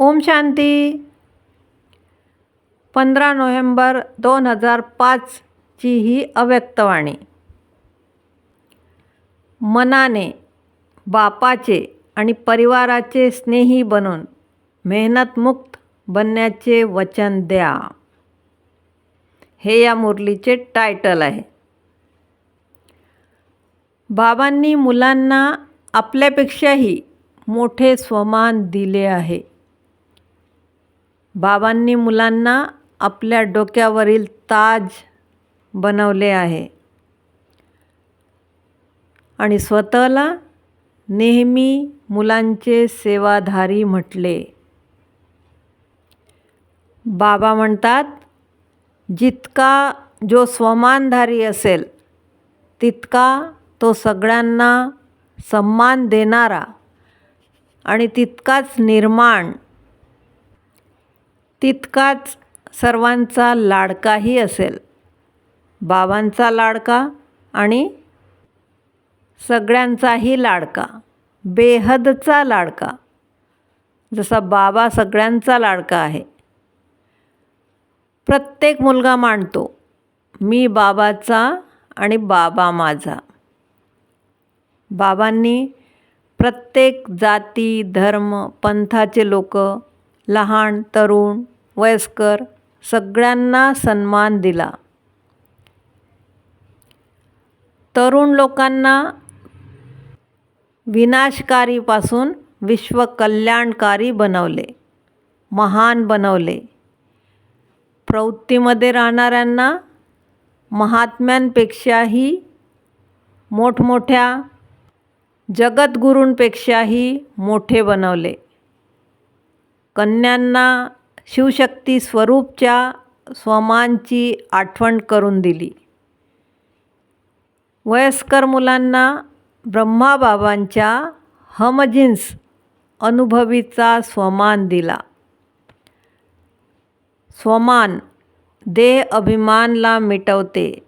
ओम शांती. पंधरा नोव्हेंबर दोन हजार पाचची ही अव्यक्तवाणी मनाने बापाचे आणि परिवाराचे स्नेही बनून मेहनतमुक्त बनण्याचे वचन द्या. हे या मुरलीचे टायटल आहे. बाबांनी मुलांना आपल्यापेक्षाही मोठे स्वमान दिले आहे. बाबांनी मुलांना आपल्या डोक्यावरील ताज बनवले आहे. आणि स्वतःला नेहमी मुलांचे सेवाधारी म्हटले. बाबा म्हणतात जितका जो स्वमानधारी असेल तितका तो सगळ्यांना सम्मान देणारा आणि तितकाच निर्माण तितकाच सर्वांचा लाडकाही असेल. बाबांचा लाडका आणि सगळ्यांचाही लाडका. बेहदचा लाडका. जसा बाबा सगळ्यांचा लाडका आहे. प्रत्येक मुलगा मांडतो मी बाबाचा आणि बाबा माझा. बाबांनी प्रत्येक जाती धर्म पंथाचे लोक लहान तरुण वयस्कर सगळ्यांना सन्मान दिला. तरुण लोकांना विनाशकारीपासून विश्वकल्याणकारी बनवले महान बनवले. प्रवृत्तीमध्ये राहणाऱ्यांना महात्म्यांपेक्षाही मोठमोठ्या जगद्गुरूंपेक्षाही मोठे बनवले. कन्यांना शिवशक्ती स्वरूपच्या स्वमांची आठवण करून दिली. वयस्कर मुलांना ब्रह्माबाबांच्या हमजिन्स अनुभवीचा स्वमान दिला. स्वमान देह अभिमानला मिटवते.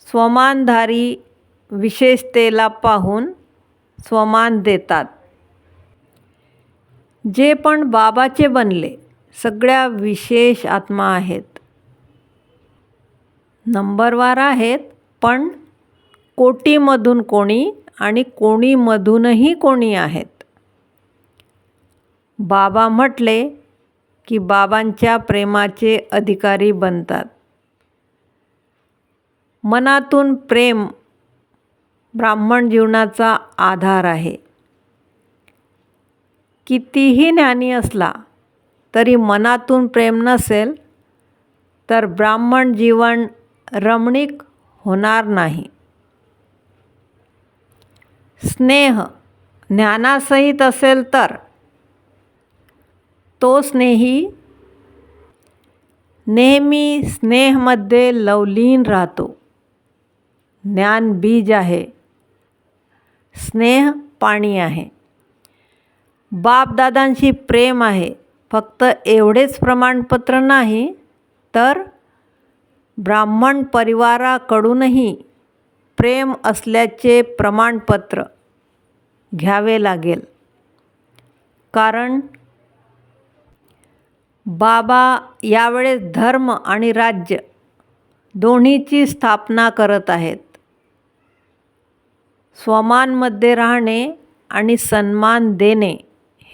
स्वमानधारी विशेषतेला पाहून स्वमान देतात. जे पण बाबाचे बनले सगळ्या विशेष आत्मा आहेत. नंबरवार आहेत पण कोटीमधून कोणी आणि कोणीमधूनही कोणी आहेत. बाबा म्हटले की बाबांच्या प्रेमाचे अधिकारी बनतात. मनातून प्रेम ब्राह्मण जीवनाचा आधार आहे. कितीही ज्ञानी असला तरी मनातून प्रेम नसेल तर ब्राह्मण जीवन रमणीक होणार नाही. स्नेह ज्ञानासहित असेल तर तो स्नेही नेहमी स्नेहमध्ये लवलीन राहतो. ज्ञान बीज आहे. स्नेह पाणी आहे. बापदादांशी प्रेम आहे. फक्त एवढेच प्रमाणपत्र नाही तर ब्राह्मण परिवाराकडूनही प्रेम असल्याचे प्रमाणपत्र घ्यावे लागेल. कारण बाबा यावेळेस धर्म आणि राज्य दोन्हीची स्थापना करत आहेत. स्वमानमध्ये राहणे आणि सन्मान देणे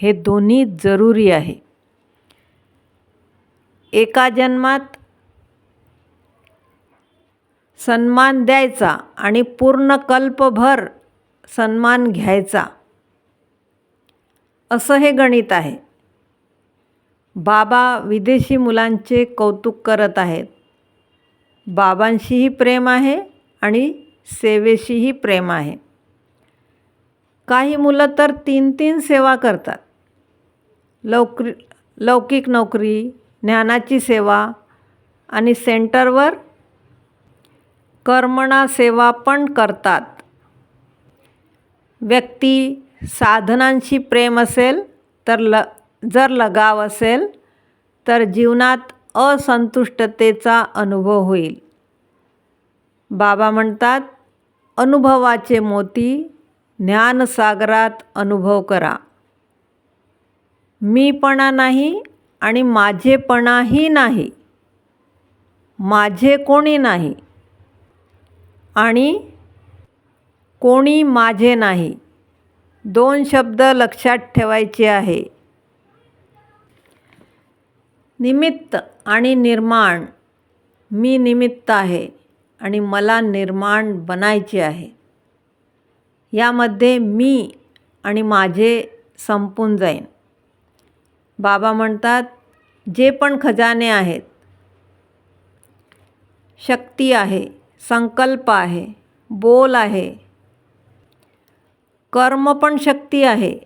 हे दोन्ही जरुरी आहे. एका जन्मात सन्मान द्यायचा आणि पूर्ण कल्पभर सन्मान घ्यायचा. असं हे गणित आहे. बाबा विदेशी मुलांचे कौतुक करत आहेत. बाबांशीही प्रेम आहे आणि सेवेशीही प्रेम आहे. काही मुलं तर तीन तीन सेवा करतात. लौकरी लौकिक नोकरी ज्ञानाची सेवा आणि सेंटरवर कर्मणा सेवा पण करतात. व्यक्ती साधनांशी प्रेम असेल तर ल जर लगाव असेल तर जीवनात असंतुष्टतेचा अनुभव होईल. बाबा म्हणतात अनुभवाचे मोती ज्ञानसागरात अनुभव करा. मीपणा नाही आणि माझेपणाही नाही. माझे कोणी नाही. आणि कोणी माझे नाही. दोन शब्द लक्षात ठेवायचे आहे. निमित्त आणि निर्माण. मी निमित्त आहे आणि मला निर्माण बनायचे आहे. यामध्ये मी आणि माझे संपून जाईन. बाबा म्हणतात जे पण खजाने आहेत शक्ती आहे संकल्प आहे बोल आहे कर्म पण शक्ती आहे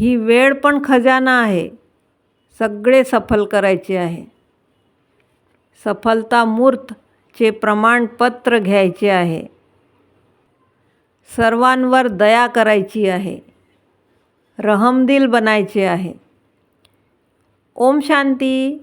ही वेळ पण खजाना आहे सगळे सफल करायचे आहे. सफलता मूर्तचे प्रमाणपत्र घ्यायचे आहे. सर्वांवर दया करायची आहे. रहमदिल बनायचे आहे. ओम शांती.